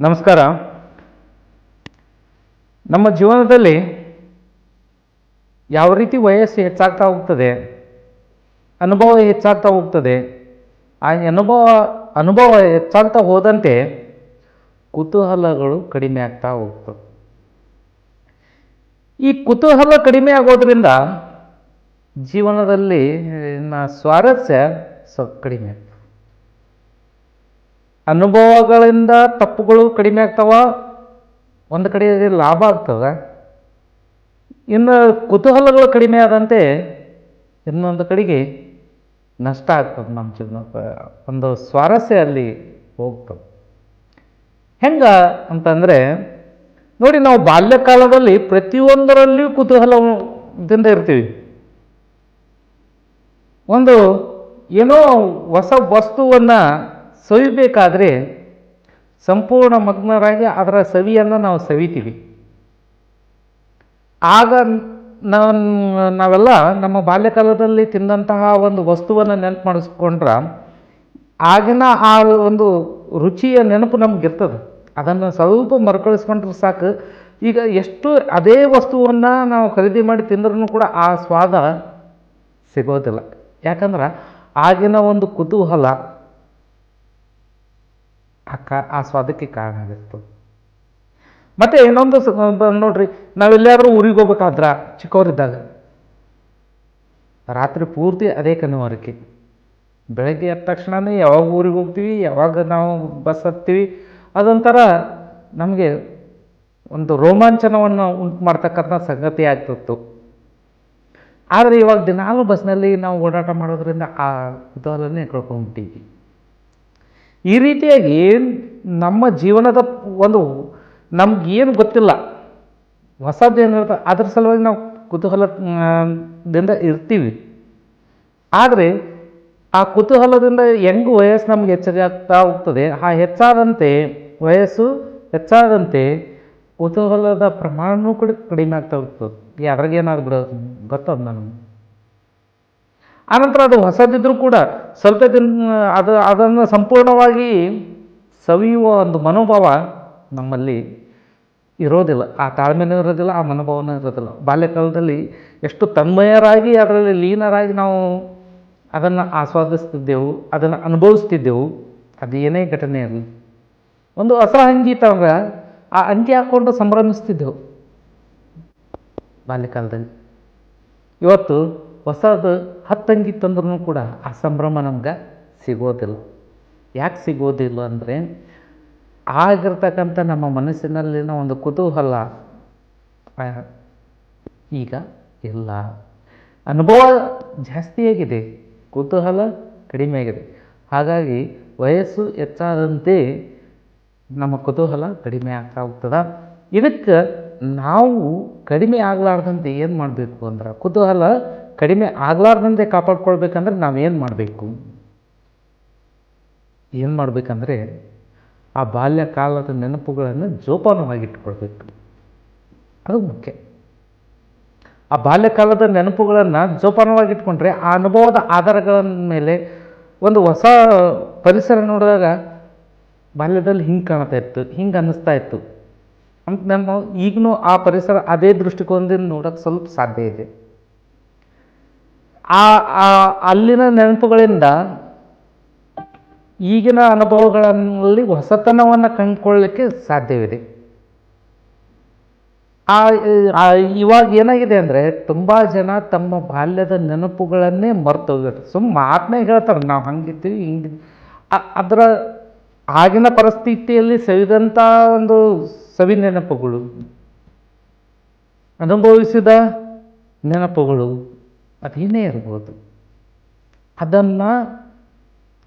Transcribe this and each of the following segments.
ನಮಸ್ಕಾರ. ನಮ್ಮ ಜೀವನದಲ್ಲಿ ಯಾವ ರೀತಿ ವಯಸ್ಸು ಹೆಚ್ಚಾಗ್ತಾ ಹೋಗ್ತದೆ, ಅನುಭವ ಹೆಚ್ಚಾಗ್ತಾ ಹೋಗ್ತದೆ, ಆ ಅನುಭವ ಅನುಭವ ಹೆಚ್ಚಾಗ್ತಾ ಹೋದಂತೆ ಕುತೂಹಲಗಳು ಕಡಿಮೆ ಆಗ್ತಾ ಹೋಗ್ತವೆ ಈ ಕುತೂಹಲ ಕಡಿಮೆ ಆಗೋದ್ರಿಂದ ಜೀವನದಲ್ಲಿ ಸ್ವಾರಸ್ಯ ಸ್ವಲ್ಪ ಕಡಿಮೆ ಆಗ್ತದೆ. ಅನುಭವಗಳಿಂದ ತಪ್ಪುಗಳು ಕಡಿಮೆ ಆಗ್ತಾವ, ಒಂದು ಕಡೆ ಲಾಭ ಆಗ್ತದೆ. ಇನ್ನು ಕುತೂಹಲಗಳು ಕಡಿಮೆ ಆದಂತೆ ಇನ್ನೊಂದು ಕಡೆಗೆ ನಷ್ಟ ಆಗ್ತದೆ ನಮ್ಮ ಜೀವನ ಒಂದು ಸ್ವಾರಸ್ಯ ಅಲ್ಲಿ ಹೋಗ್ತದೆ. ಹೆಂಗೆ ಅಂತಂದರೆ, ನೋಡಿ ನಾವು ಬಾಲ್ಯಕಾಲದಲ್ಲಿ ಪ್ರತಿಯೊಂದರಲ್ಲಿಯೂ ಕುತೂಹಲದಿಂದ ಇರ್ತೀವಿ. ಒಂದು ಏನೋ ಹೊಸ ವಸ್ತುವನ್ನು ಸವಿಬೇಕಾದ್ರೆ ಸಂಪೂರ್ಣ ಮಗ್ನರಾಗಿ ಅದರ ಸವಿಯನ್ನು ನಾವು ಸವಿತೀವಿ. ಆಗ ನಾವು ನಾವೆಲ್ಲ ನಮ್ಮ ಬಾಲ್ಯಕಾಲದಲ್ಲಿ ತಿಂದಂತಹ ಒಂದು ವಸ್ತುವನ್ನು ನೆನಪು ಮಾಡಿಸ್ಕೊಂಡ್ರೆ ಆಗಿನ ಆ ಒಂದು ರುಚಿಯ ನೆನಪು ನಮಗಿರ್ತದೆ. ಅದನ್ನು ಸ್ವಲ್ಪ ಮರುಕಳಿಸ್ಕೊಂಡ್ರೆ ಸಾಕು. ಈಗ ಎಷ್ಟು ಅದೇ ವಸ್ತುವನ್ನು ನಾವು ಖರೀದಿ ಮಾಡಿ ತಿಂದ್ರೂ ಕೂಡ ಆ ಸ್ವಾದ ಸಿಗೋದಿಲ್ಲ. ಯಾಕಂದ್ರೆ ಆಗಿನ ಒಂದು ಕುತೂಹಲ ಆ ಕಾ ಆ ಸ್ವಾದಕ್ಕೆ ಕಾರಣ ಆಗಿರ್ತದೆ ಮತ್ತು ಇನ್ನೊಂದು ನೋಡ್ರಿ, ನಾವೆಲ್ಲಾದ್ರೂ ಊರಿಗೆ ಹೋಗ್ಬೇಕಾದ್ರೆ ಚಿಕ್ಕವರಿದ್ದಾಗ, ರಾತ್ರಿ ಪೂರ್ತಿ ಅದೇ ಕನವರಿಕೆ ಬೆಳಗ್ಗೆ ಎದ್ದ ತಕ್ಷಣನೇ ಯಾವಾಗ ಊರಿಗೆ ಹೋಗ್ತೀವಿ, ಯಾವಾಗ ನಾವು ಬಸ್ ಹತ್ತೀವಿ, ಅದೊಂಥರ ನಮಗೆ ಒಂದು ರೋಮಾಂಚನವನ್ನು ಉಂಟು ಮಾಡ್ತಕ್ಕಂಥ ಸಂಗತಿ ಆಗ್ತಿತ್ತು. ಆದರೆ ಇವಾಗ ದಿನಾಲು ಬಸ್ನಲ್ಲಿ ನಾವು ಓಡಾಟ ಮಾಡೋದ್ರಿಂದ ಆ ಕುತೂಹಲನೇ ಕಳ್ಕೊಂಡ್ಬಿಟ್ಟಿವಿ ಈ ರೀತಿಯಾಗಿ ನಮ್ಮ ಜೀವನದ ಒಂದು ನಮ್ಗೇನು ಗೊತ್ತಿಲ್ಲ ಹೊಸದ್ದು ಏನಿರುತ್ತೆ ಅದ್ರ ಸಲುವಾಗಿ ನಾವು ಕುತೂಹಲದಿಂದ ದಿಂದ ಇರ್ತೀವಿ. ಆದರೆ ಆ ಕುತೂಹಲದಿಂದ ಹೆಂಗೆ ವಯಸ್ಸು ನಮ್ಗೆ ಹೆಚ್ಚಾಗ್ತಾ ಹೋಗ್ತದೆ, ಆ ಹೆಚ್ಚಾದಂತೆ ವಯಸ್ಸು ಹೆಚ್ಚಾದಂತೆ ಕುತೂಹಲದ ಪ್ರಮಾಣವೂ ಕೂಡ ಕಡಿಮೆ ಆಗ್ತಾ ಹೋಗ್ತದೆ. ಅದ್ರಾಗೇನಾದ್ರು ಗೊತ್ತದ ನನಗೆ? ಆನಂತರ ಅದು ಹೊಸದಿದ್ದರೂ ಕೂಡ ಸ್ವಲ್ಪ ದಿನ, ಅದು, ಅದನ್ನು ಸಂಪೂರ್ಣವಾಗಿ ಸವಿಯುವ ಒಂದು ಮನೋಭಾವ ನಮ್ಮಲ್ಲಿ ಇರೋದಿಲ್ಲ. ಆ ತಾಳ್ಮೆನೂ ಇರೋದಿಲ್ಲ, ಆ ಮನೋಭಾವನೂ ಇರೋದಿಲ್ಲ. ಬಾಲ್ಯಕಾಲದಲ್ಲಿ ಎಷ್ಟು ತನ್ಮಯರಾಗಿ, ಅದರಲ್ಲಿ ಲೀನರಾಗಿ ನಾವು ಅದನ್ನು ಆಸ್ವಾದಿಸ್ತಿದ್ದೆವು, ಅದನ್ನು ಅನುಭವಿಸ್ತಿದ್ದೆವು, ಅದು ಏನೇ ಘಟನೆ ಇರಲಿ. ಒಂದು ಹೊಸ ಅಂಗಿ ಆ ಅಂಗಿ ಹಾಕ್ಕೊಂಡು ಸಂಭ್ರಮಿಸ್ತಿದ್ದೆವು. ಬಾಲ್ಯಕಾಲದಲ್ಲಿ. ಇವತ್ತು ಹೊಸದು ಹತ್ತಂಗಿ ತಂದ್ರೂ ಕೂಡ ಆ ಸಂಭ್ರಮ ನಮ್ಗೆ ಸಿಗೋದಿಲ್ಲ. ಯಾಕೆ ಸಿಗೋದಿಲ್ಲ ಅಂದರೆ ಆಗಿರ್ತಕ್ಕಂಥ ನಮ್ಮ ಮನಸ್ಸಿನಲ್ಲಿನ ಒಂದು ಕುತೂಹಲ ಈಗ ಇಲ್ಲ. ಅನುಭವ ಜಾಸ್ತಿಯಾಗಿದೆ ಕುತೂಹಲ ಕಡಿಮೆ ಆಗಿದೆ. ಹಾಗಾಗಿ ವಯಸ್ಸು ಹೆಚ್ಚಾದಂತೆ ನಮ್ಮ ಕುತೂಹಲ ಕಡಿಮೆ ಆಗ್ತಾ ಹೋಗ್ತದೆ. ಇದಕ್ಕೆ ನಾವು ಕಡಿಮೆ ಆಗಲಾರ್ದಂತೆ ಏನು ಮಾಡಬೇಕು ಅಂದ್ರೆ ಕುತೂಹಲ ಕಡಿಮೆ ಆಗಲಾರ್ದಂತೆ ಕಾಪಾಡ್ಕೊಳ್ಬೇಕಂದ್ರೆ ನಾವೇನು ಮಾಡಬೇಕು? ಏನು ಮಾಡಬೇಕಂದ್ರೆ ಆ ಬಾಲ್ಯ ಕಾಲದ ನೆನಪುಗಳನ್ನು ಜೋಪಾನವಾಗಿಟ್ಕೊಳ್ಬೇಕು. ಅದು ಮುಖ್ಯ. ಆ ಬಾಲ್ಯಕಾಲದ ನೆನಪುಗಳನ್ನು ಜೋಪಾನವಾಗಿಟ್ಕೊಂಡ್ರೆ ಆ ಅನುಭವದ ಆಧಾರಗಳ ಮೇಲೆ ಒಂದು ಹೊಸ ಪರಿಸರ ನೋಡಿದಾಗ ಬಾಲ್ಯದಲ್ಲಿ ಹಿಂಗೆ ಕಾಣ್ತಾ ಇತ್ತು, ಹಿಂಗೆ ಅನ್ನಿಸ್ತಾ ಇತ್ತು ಅಂತ ನಾನು ಈಗಲೂ ಆ ಪರಿಸರ ಅದೇ ದೃಷ್ಟಿಕೋನದಿಂದ ನೋಡೋಕ್ಕೆ ಸ್ವಲ್ಪ ಸಾಧ್ಯ ಇದೆ. ಆ ಅಲ್ಲಿನ ನೆನಪುಗಳಿಂದ ಈಗಿನ ಅನುಭವಗಳಲ್ಲಿ ಹೊಸತನವನ್ನು ಕಂಡುಕೊಳ್ಳಲಿಕ್ಕೆ ಸಾಧ್ಯವಿದೆ. ಆ ಇವಾಗ ಏನಾಗಿದೆ ಅಂದರೆ ತುಂಬ ಜನ ತಮ್ಮ ಬಾಲ್ಯದ ನೆನಪುಗಳನ್ನೇ ಮರ್ತು ಹೋಗಿರ್ತಾರೆ ಸುಮ್ಮ ಮಾತನ್ನೇ ಹೇಳ್ತಾರೆ, ನಾವು ಹಂಗಿದ್ದೀವಿ ಹಿಂಗೆ ಅದರ ಆಗಿನ ಪರಿಸ್ಥಿತಿಯಲ್ಲಿ ಸವಿದಂಥ ಒಂದು ಸವಿ ನೆನಪುಗಳು, ಅನುಭವಿಸಿದ ನೆನಪುಗಳು ಅದೇನೇ ಇರ್ಬೋದು. ಅದನ್ನು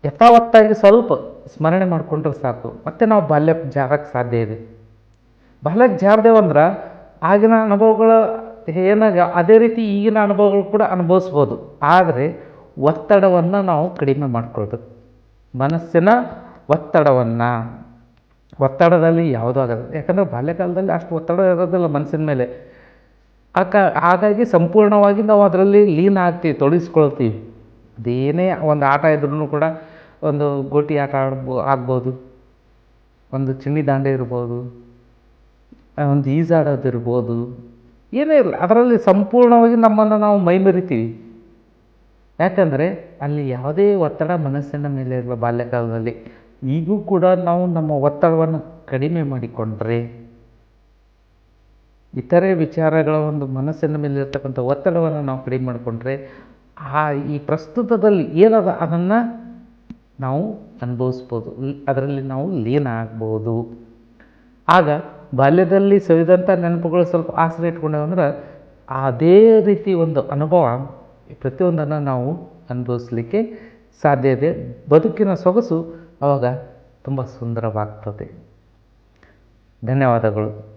ಯಥಾವತ್ತಾಗಿ ಸ್ವಲ್ಪ ಸ್ಮರಣೆ ಮಾಡಿಕೊಂಡ್ರೆ ಸಾಕು. ಮತ್ತೆ ನಾವು ಬಾಲ್ಯಕ್ಕೆ ಜಾರಕ್ಕೆ ಸಾಧ್ಯ ಇದೆ. ಬಾಲ್ಯಕ್ಕೆ ಜಾರದೇವಂದ್ರೆ ಆಗಿನ ಅನುಭವಗಳ ಏನಾಗ ಅದೇ ರೀತಿ ಈಗಿನ ಅನುಭವಗಳು ಕೂಡ ಅನುಭವಿಸ್ಬೋದು. ಆದರೆ ಒತ್ತಡವನ್ನು ನಾವು ಕಡಿಮೆ ಮಾಡಿಕೊಳ್ಬೇಕು. ಮನಸ್ಸಿನ ಒತ್ತಡವನ್ನು. ಒತ್ತಡದಲ್ಲಿ ಯಾವುದೂ ಆಗಲ್ಲ. ಯಾಕಂದರೆ ಬಾಲ್ಯಕಾಲದಲ್ಲಿ ಅಷ್ಟು ಒತ್ತಡ ಇರೋದಿಲ್ಲ ಮನಸ್ಸಿನ ಮೇಲೆ. ಆಕ ಹಾಗಾಗಿ ಸಂಪೂರ್ಣವಾಗಿ ನಾವು ಅದರಲ್ಲಿ ಲೀನ ಆಗ್ತೀವಿ, ತೊಡಗಿಸ್ಕೊಳ್ತೀವಿ. ಅದೇನೇ ಒಂದು ಆಟ ಇದ್ರೂ ಕೂಡ ಒಂದು ಗೋಟಿ ಆಟ ಆಡ್ಬೋ, ಆಗ್ಬೋದು. ಒಂದು ಚಿನ್ನಿ ದಾಂಡೆ ಇರ್ಬೋದು. ಒಂದು ಈಜಾಡೋದಿರ್ಬೋದು ಏನೇ ಇರಲಿ, ಅದರಲ್ಲಿ ಸಂಪೂರ್ಣವಾಗಿ ನಮ್ಮನ್ನು ನಾವು ಮೈಮರಿತೀವಿ. ಯಾಕಂದರೆ ಅಲ್ಲಿ ಯಾವುದೇ ಒತ್ತಡ ಮನಸ್ಸಿನ ಮೇಲೆ ಇರಲ್ಲ ಬಾಲ್ಯಕಾಲದಲ್ಲಿ ಈಗೂ ಕೂಡ ನಾವು ನಮ್ಮ ಒತ್ತಡವನ್ನು ಕಡಿಮೆ ಮಾಡಿಕೊಂಡ್ರೆ ಇತರೆ ವಿಚಾರಗಳ ಒಂದು ಮನಸ್ಸಿನ ಮೇಲೆ ಇರ್ತಕ್ಕಂಥ ಒತ್ತಡವನ್ನು ನಾವು ಕಡಿಮೆ ಮಾಡಿಕೊಂಡ್ರೆ ಆ ಈ ಪ್ರಸ್ತುತದಲ್ಲಿ ಏನದ ಅದನ್ನು ನಾವು ಅನುಭವಿಸ್ಬೋದು. ಅದರಲ್ಲಿ ನಾವು ಲೀನ ಆಗ್ಬೋದು. ಆಗ ಬಾಲ್ಯದಲ್ಲಿ ಸವಿದಂಥ ನೆನಪುಗಳು ಸ್ವಲ್ಪ ಆಸರೆ ಇಟ್ಕೊಂಡೇವು ಅಂದ್ರೆ ಅದೇ ರೀತಿ ಒಂದು ಅನುಭವ ಪ್ರತಿಯೊಂದನ್ನು ನಾವು ಅನುಭವಿಸ್ಲಿಕ್ಕೆ ಸಾಧ್ಯ ಇದೆ. ಬದುಕಿನ ಸೊಗಸು ಆವಾಗ ತುಂಬ ಸುಂದರವಾಗ್ತದೆ. ಧನ್ಯವಾದಗಳು.